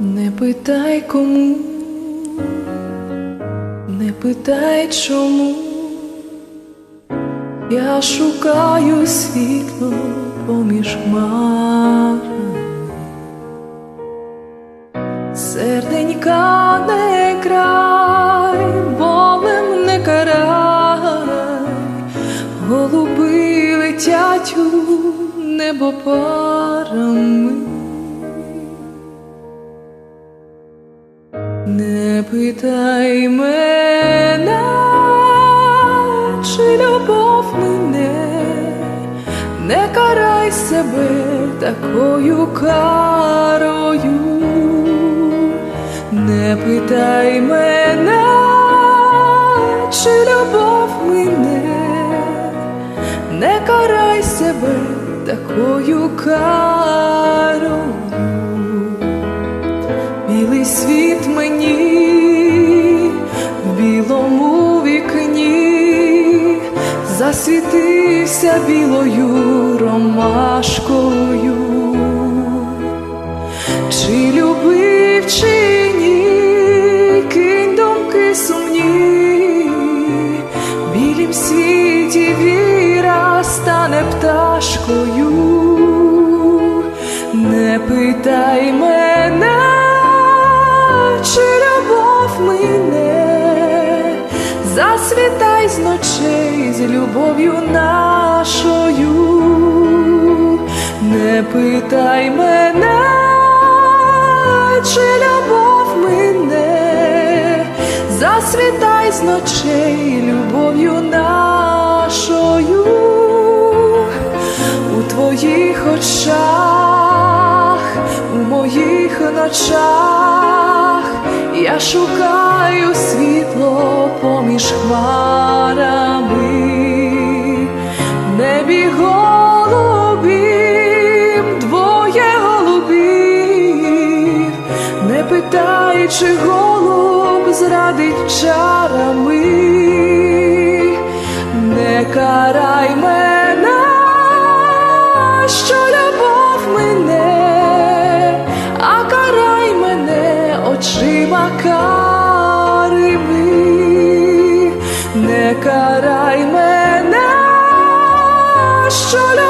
Не питай кому, не питай чому, я шукаю світло поміж хмарами. Серденька не край, болем не карай, голуби летять у небо парами. Не питай мене, чи любов не карай себе такою карою, не питай мене, чи любов мене, не карай себе такою карою. Білий світ мені засвітився білою ромашкою, засвітай з ночей з любов'ю нашою, не питай мене, чи любов мене, засвітай з ночей любов'ю нашою. У твоїх очах, у моїх ночах я шукаю поміж хмарами, небі голубів, двоє голубів, не питаючи голуб зрадить чарами, карай мене, що